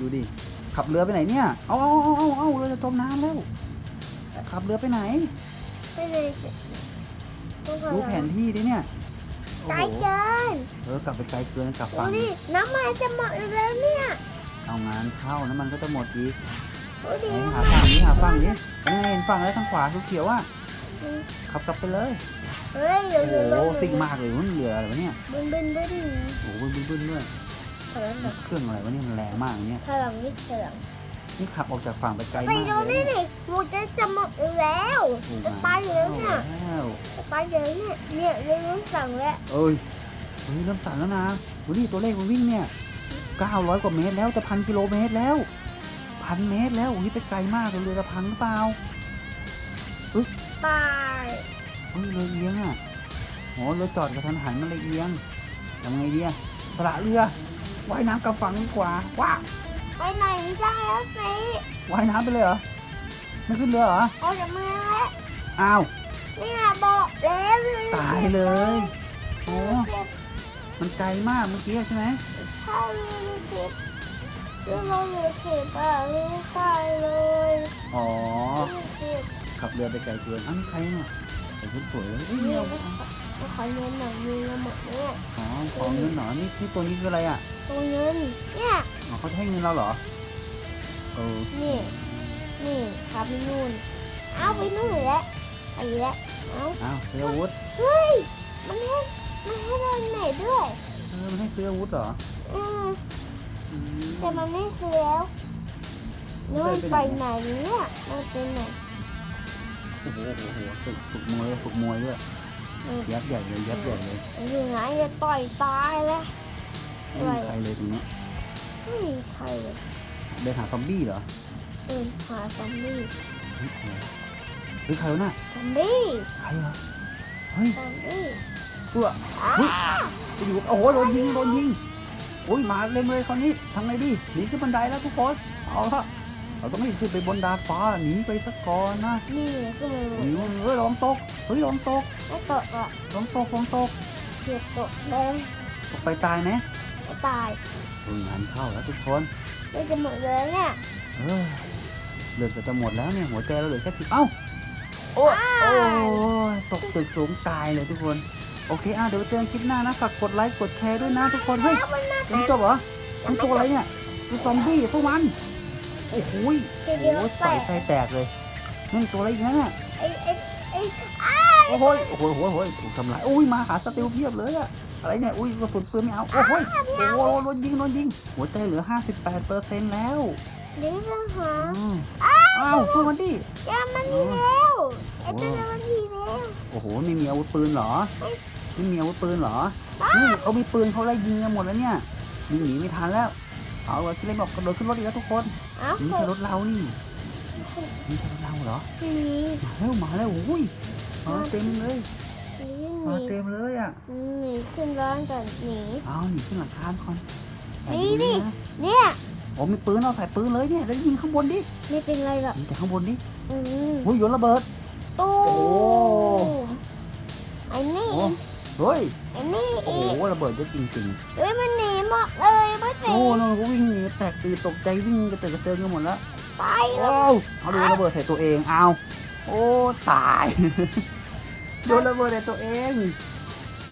ดูดิ ขับเรือไปไหนเนี่ย เอาเอาเอาเอาเอาเรือจะจมน้ำแล้ว ขับเรือไปไหนไม่เลยต้องขอดูแผนที่ดิเนี่ยโอ้ไกลโหเกินเออกลับไปไกลเกินกลับดูฝั่งดิน้ำมันจะหมดอยู่แล้วเนี่ย เอางานเข้าน้ำมันก็จะหมดอีกดูดิไหนหาฝั่งนี้หาฝั่งนี้อันนี้เห็นฝั่งแล้วทางขวาเขียวๆอะขับกลับไปเลยเฮ้ยเดี๋ยวโอ้เดี๋ยวโหลงซิ่งมากเลยมันเรืออะไรวะเนี่ยบึ้นบึ้นบึ้นโอ้โหบึ้นบึ้นๆด้วย ถอยหลังเครื่องอะไรวะเนี่ยมันแรงมากเนี่ยถอยหลังนิดถอยหลังนี่ขับออกจากฝั่งไปไกลไปมากดูเลยนี่เนี่ยดิหมูจะจะหมดอยู่แล้วโอ้จะตายอยู่แล้วเนี่ยแล้วจะตายอยู่แล้วเนี่ยเนี่ยเรื่องสั่งแล้วเอ้ยเฮ้ยเริ่มสั่นแล้วนะดูนี่ตัวเลขมันวิ่งเนี่ย900 กว่าเมตรแล้วจะพันกิโลเมตรแล้วพันเมตรแล้วโอ้ยไปไกลมากเลยเรือจะพังหรือเปล่าตายเฮ้ยเรือเอียงอะโอ้เรือจอดกระทันหันมันเลยเอียงทำไงดีอะสละเรือ ว่ายน้ำกลับฝั่งดีกว่าว้าไปไหนไม่ได้แล้วสิว่ายน้ำไปเลยเหรอไม่ขึ้นเรือเหรอออกจากเมืองแล้วอ้าวเนี่ยบอกแล้วเลยตายเลยโอ้มันไกลมากเมื่อกี้ใช่ไหมใช่เลยสิเรื่องเราเลยสิบอะไม่ได้เลยอ๋อสิขับเรือไปไกลเกินอ้าวนี่ใครเนี่ยใส่ชุดสวยเลยเอ้ยเนี่เนี่ยยก็ ขอเงินหน่อยเงินละหมดเนี่ยอ๋อของเงินเหรอนี่นี่ตัวนี้คืออะไรอะตรงเงินเนี่ยอ๋อเขาจะให้เงินเราเหรอเออนี่นี่พาไปนู่นเอาไปนู่นแล้วไปแล้วเอาอ้าวซื้ออาวุธเฮ้ยมันให้มันให้เราไหนด้วยเออมันให้ซื้ออาวุธเหรออืมอืมแต่มันไม่ซื้อแล้วนู่นไปไหนเนี่ยมันเป็นไหนโอ้โหโอ้โหโอ้โหฝึกฝึกมวยฝึกมวยด้วยอืม ยับใหญ่เลยยับใหญ่เลยอยู่ไหนจะต่อยตายแล้วไม่มีใครเลยตรงนี้ไม่มีใครเลยเดินหาซอมบี้เหรอเออหาซอมบี้เฮ้ยใครเฮ้ยใครวะน่ะซอมบี้ใครเหรอเฮ้ยซอมบี้ตัวอ้าเฮ้ยไปอยู่โอ้โหโดนยิงโดนยิงโอ้ยมาเต็มเลยคราวนี้ทำไงดีหนีขึ้นบันไดแล้วทุกคนเอาละ เราต้องรีบขึ้นไปบนดาดฟ้าหนีไปสักก่อนนะนี่ก็ไม่หนีเฮ้ยลองตกเฮ้ยลองตกไม่ตกอะลองตกลองตกเกือบตกเลยตกไปตายไหมไม่ตายเอองานเข้าแล้วทุกคนไม่จะหมดเลยเนี่ยเออเลือดก็จะหมดแล้วเนี่ยหัวใจเราเหลือแค่สิบเอ้าโอ้ยโอ้ยตกตึกสูงตายเลยทุกคน โอเคอะเดี๋ยวเจอกันคลิปหน้านะฝากกดไลค์กดแชร์ด้วยนะทุกคนเฮ้ยแล้วมันมายังไม่จบเหรอมันตัวอะไรเนี่ยมันซอมบี้พวกมันโอ้โหยทีโอ้เดียวโหแตต่อยกใจแตกเลยนี่ตัวอะไรอีกนะเนี่ยไอ้ไอ้ไอ้อ้าโอ้โหยโอ้โหโอ้โหโอ้โหถูกทำลายอุ้ยมาหาสติลเพียบเลยอะอะไรเนี่ยอุ้ยกระสุนปืนไม่เอาโอ้โหยโอ้โหโดนยิงโดนยิงหัวใจเหลือ58เปอร์เซ็นต์แล้วเดี๋ยวจะหาอืมอ้าวสู้มันดิแกมันมีแล้วไอ้เจ้ามันมีแล้วโอ้โหไม่มีอาวุธปืนเหรอไม่มีอาวุธปืนเหรอนี่เขามีปืนเขาไล่ยิงกันหมดแล้วเนี่ยยิงหนีไม่ทันแล้ว เอาละที่เล่นบอกกระโดดขึ้นรถอีกแล้วทุกคนเอ้านี่ใช่รถเรานี่นี่ใช่รถเราเหรอทีนี้มาแล้วมาแล้วโอ้ยมาเต็มเลยนี่มาหนีเต็มเลยอะหนีขึ้นร้านก่อนหนีเอาหนีขึ้นหลังคาก่อนนี่นี่นะเนี่ยโอ้มีปืนเอาใส่ปืนเลยเนี่ยแล้วยิงข้างบนดิไม่เป็นไรหรอกยิงแต่ข้างบนดิอืมโอ้ยโยนระเบิดตู้โอ้ไอ้นี่โอ้ เฮ้ยไอ้นี่โอ้โหอีกระเบิดเยอะจริงเฮ้ยมันหนีหมดเลยไม่ๆสิโอ้น้องก็วิ่งหนีแตกตื่นตกใจวิ่งกระเจิดกระเจิงกันหมดแล้วไปโอ้เอาดูระเบิดใส่ตัวเองเอาโอ้ตาย โดนระเบิดใส่ตัวเอง